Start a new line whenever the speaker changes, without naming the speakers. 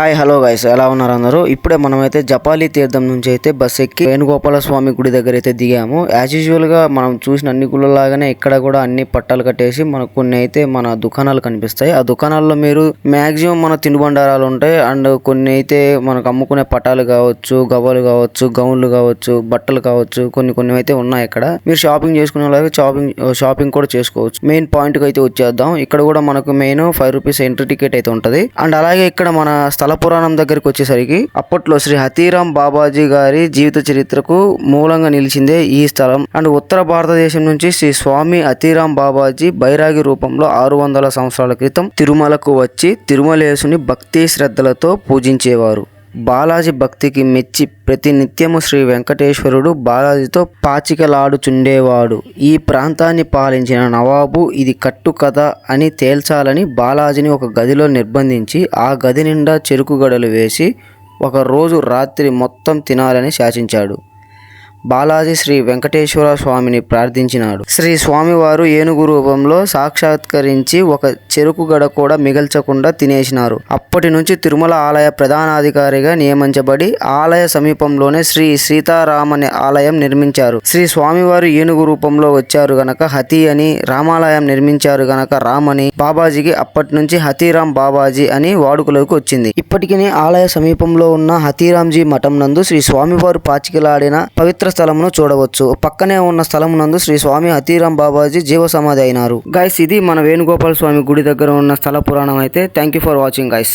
Hi hello guys ఎలా ఉన్నారు అందరూ? ఇప్పుడే మనమైతే జపాలి తీర్థం నుంచి అయితే బస్ ఎక్కి వేణుగోపాల స్వామి గుడి దగ్గర అయితే దిగాము. యాజ్ యూజువల్గా మనం చూసిన అన్ని గుళ్ళలాగానే ఇక్కడ కూడా అన్ని పట్టాలు కట్టేసి మనకు కొన్ని అయితే మన దుకాణాలు కనిపిస్తాయి. ఆ దుకాణాల్లో మీరు మాక్సిమం మన తినుబండారాలు ఉంటాయి. అండ్ కొన్ని అయితే మనకు అమ్ముకునే పట్టాలు కావచ్చు గవ్వలు కావచ్చు గౌన్లు కావచ్చు బట్టలు కావచ్చు కొన్ని కొన్ని అయితే ఉన్నాయి ఇక్కడ. మీరు షాపింగ్ చేసుకునే వాళ్ళకి షాపింగ్ షాపింగ్ కూడా చేసుకోవచ్చు. మెయిన్ పాయింట్కి అయితే వచ్చేద్దాం. ఇక్కడ కూడా మనకు main five rupees entry ticket అయితే ఉంటది. అండ్ అలాగే ఇక్కడ మన స్థల పురాణం దగ్గరికి వచ్చేసరికి అప్పట్లో శ్రీ హతీరాం బాబాజీ గారి జీవిత చరిత్రకు మూలంగా నిలిచిందే ఈ స్థలం. అండ్ ఉత్తర భారతదేశం నుంచి శ్రీ స్వామి హతీరాం బాబాజీ బైరాగి రూపంలో ఆరు వందల సంవత్సరాల క్రితం తిరుమలకు వచ్చి తిరుమలేసుని భక్తి శ్రద్ధలతో పూజించేవారు. బాలాజీ భక్తికి మెచ్చి ప్రతి నిత్యము శ్రీ వెంకటేశ్వరుడు బాలాజీతో పాచికలాడుచుండేవాడు. ఈ ప్రాంతాన్ని పాలించిన నవాబు ఇది కట్టుకథ అని తేల్చాలని బాలాజీని ఒక గదిలో నిర్బంధించి ఆ గది నిండా చెరుకు గడలు వేసి ఒకరోజు రాత్రి మొత్తం తినాలని శాసించాడు. బాలాజీ శ్రీ వెంకటేశ్వర స్వామిని ప్రార్థించినాడు. శ్రీ స్వామివారు ఏనుగు రూపంలో సాక్షాత్కరించి ఒక చెరుకు గడ కూడా మిగల్చకుండా తినేసినారు. అప్పటి నుంచి తిరుమల ఆలయ ప్రధానాధికారిగా నియమించబడి ఆలయ సమీపంలోనే శ్రీ సీతారామని ఆలయం నిర్మించారు. శ్రీ స్వామివారు ఏనుగు రూపంలో వచ్చారు గనక హతి అని రామాలయం నిర్మించారు గనక రామని బాబాజీకి అప్పటి నుంచి హతీరాం బాబాజీ అని వాడుకలోకి వచ్చింది. ఇప్పటికీ ఆలయ సమీపంలో ఉన్న హతీరాంజీ మఠం నందు శ్రీ స్వామివారు పాచికలాడిన పవిత్ర స్థలమును చూడవచ్చు. పక్కనే ఉన్న స్థలం నందు శ్రీ స్వామి హతీరాం బాబాజీ జీవ సమాధి అయినారు. గైస్ ఇది మన వేణుగోపాల స్వామి గుడి దగ్గర ఉన్న స్థల పురాణం అయితే. Thank you for watching guys